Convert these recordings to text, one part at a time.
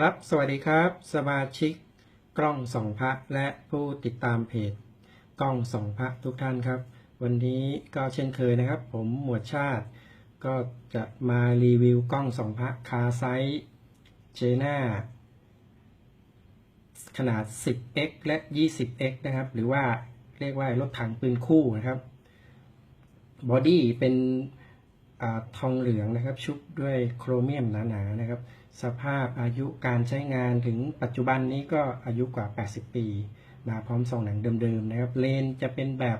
ครับ สวัสดีครับ สมาชิกกล้องสองพระและผู้ติดตามเพจกล้องสองพระทุกท่านครับ วันนี้ก็เช่นเคยนะครับ ผมหมวดชาติ ก็จะมารีวิวกล้องสองพระคาไซส์เจน่าขนาด 10x และ 20x นะครับ หรือว่าเรียกว่ารถถังปืนคู่นะครับ บอดี้เป็น ทองเหลืองนะครับ ชุบด้วยโครเมียมหนาๆนะครับ สภาพอายุการใช้งานถึงปัจจุบันนี้ก็อายุกว่า 80 ปี มาพร้อมซองหนังเดิมๆนะครับ เลนจะเป็นแบบ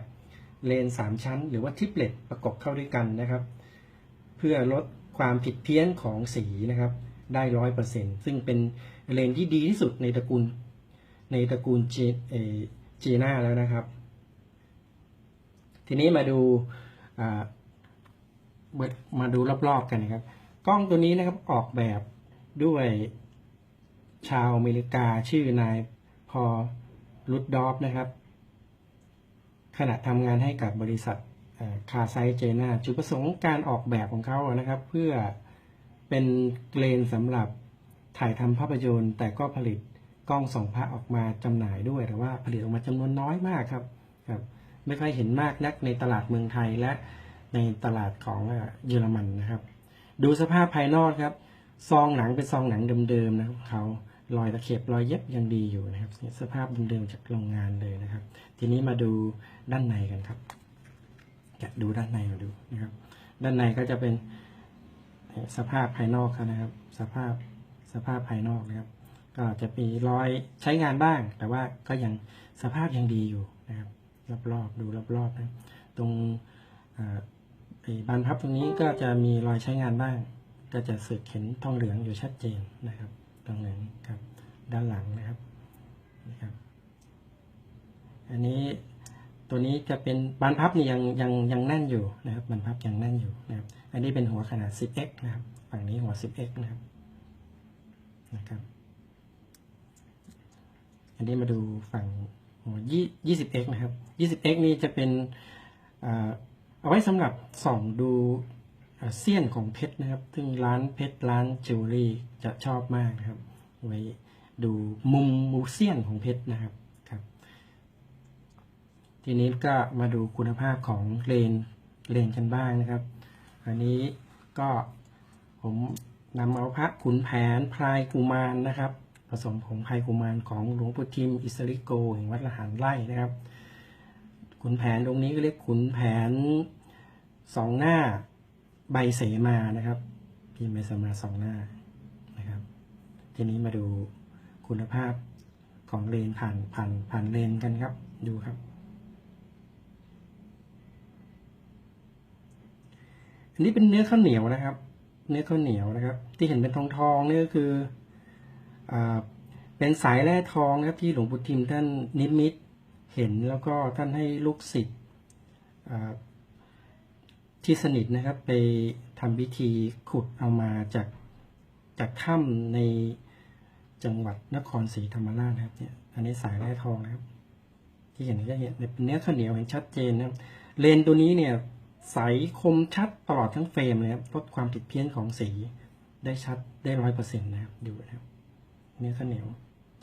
เลน 3 ชั้น หรือว่าทริปเลตประกบเข้าด้วยกันนะครับ เพื่อลดความผิดเพี้ยนของสีนะครับ ได้ร้อยเปอร์เซ็นซึ่งเป็นเลนที่ดีที่สุดในตระกูลในตระกูลเจเจน่าแล้วนะครับ ทีนี้มาดูอ่า มาดูรอบๆกันนะครับ กล้องตัวนี้นะครับออกแบบด้วยชาวอเมริกาชื่อนายพอลุดดอฟนะครับ ขณะทำงานให้กับบริษัทคาไซเจนาจุดประสงค์การออกแบบของเขานะครับ เพื่อเป็นเลนสำหรับถ่ายทำภาพยนตร์ แต่ก็ผลิตกล้องสองพระออกมาจำหน่ายด้วย แต่ว่าผลิตออกมาจำนวนน้อยมากครับครับ ไม่ค่อยเห็นมากนักในตลาดเมืองไทยและ ในตลาดของเยอรมันนะครับ ดูสภาพภายนอกครับ ซองหนังเป็นซองหนังเดิมๆนะครับเขารอยตะเข็บรอยเย็บยังดีอยู่นะครับสภาพเดิมๆจากโรงงานเลยนะครับ ทีนี้มาดูด้านในกันครับจะดูด้านในมาดูนะครับ ด้านในก็จะเป็นสภาพภายนอกนะครับ สภาพสภาพภายนอกนะครับ ก็จะมีรอยใช้งานบ้าง แต่ว่าก็ยังสภาพยังดีอยู่นะครับรอบๆดูรอบๆนะตรง ไอ้บานพับตรงนี้ก็จะมีรอยใช้งานบ้าง ก็จะสึกเห็นทองเหลืองอยู่ชัดเจนนะครับทองเหลืองครับด้านหลังนะครับนะครับ อันนี้ตัวนี้จะเป็นบานพับนี่ยังยังยังแน่นอยู่นะครับบานพับยังแน่นอยู่นะครับ อันนี้เป็นหัวขนาด 10x นะครับฝั่งนี้หัว 10x นะครับนะครับ อันนี้มาดูฝั่งหัว 20x นะครับ 20x นี่จะเป็นอ่า เอาไว้สำหรับส่องดูเสี้ยนของเพชรนะครับ ซึ่งร้านเพชรร้านจิวเวลรี่จะชอบมากนะครับ ไว้ดูมุมมูเซียนของเพชรนะครับครับ ทีนี้ก็มาดูคุณภาพของเลนเลนกันบ้างนะครับ อันนี้ก็ผมนำเอาพระขุนแผนพลายกุมารนะครับ ผสมผงพลายกุมารของหลวงปู่ทิมอิสริโกแห่งวัดละหารไร่นะครับ ขุนแผนตรงนี้ก็เรียกขุนแผนสองหน้าใบเสมานะครับพิมพ์ใบเสมาสองหน้านะครับ ทีนี้มาดูคุณภาพของเลนผ่านผ่านผ่านเลนกันครับ ดูครับ อันนี้เป็นเนื้อข้าวเหนียวนะครับ เนื้อข้าวเหนียวนะครับ ที่เห็นเป็นทองทองนี่ก็คืออเป็นสายแร่ทองนะครับที่หลวงปู่ทิมท่านนิมิต เห็นแล้วก็ท่านให้ลูกศิษย์ที่สนิทนะครับไปทำพิธีขุดเอามาจากจากถ้ำในจังหวัดนครศรีธรรมราชนะครับเนี่ยอันนี้สายแร่ทองนะครับ ที่เห็นก็เห็นเป็นเนื้อข้าวเหนียวเห็นชัดเจนนะครับเลนตัวนี้เนี่ยใสคมชัดตลอดทั้งเฟรมเลยครับลดความผิดเพี้ยนของสีได้ชัดได้ร้อยเปอร์เซ็นต์นะครับดูนะครับเนื้อข้าวเหนียว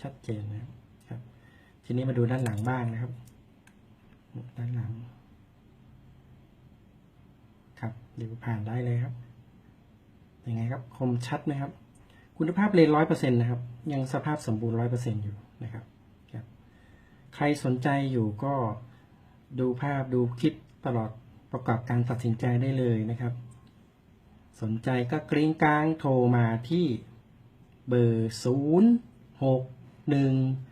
ชัดเจนนะครับ ทีนี้มาดูด้านหลังบ้างนะครับ ด้านหลัง ครับดูผ่านได้เลยครับยังไงครับคมชัดไหมครับ คุณภาพเลนร้อยเปอร์เซ็นต์นะครับ ยังสภาพสมบูรณ์ร้อยเปอร์เซ็นต์อยู่นะครับครับ ใครสนใจอยู่ก็ดูภาพดูคลิปตลอดประกอบการตัดสินใจได้เลยนะครับ สนใจก็กริ้งกลางโทรมาที่เบอร์ 0 6 1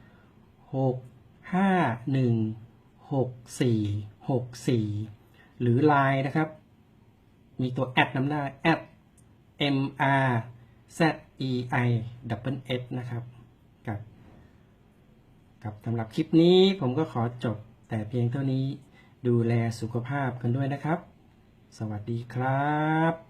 6 5 1 6 4 6 4หรือ Line นะครับ มีตัวแอดนำหน้าแอด M R Z E I double S นะครับ กับครับสำหรับคลิปนี้ผมก็ขอจบแต่เพียงเท่านี้ดูแลสุขภาพกันด้วยนะครับ สวัสดีครับ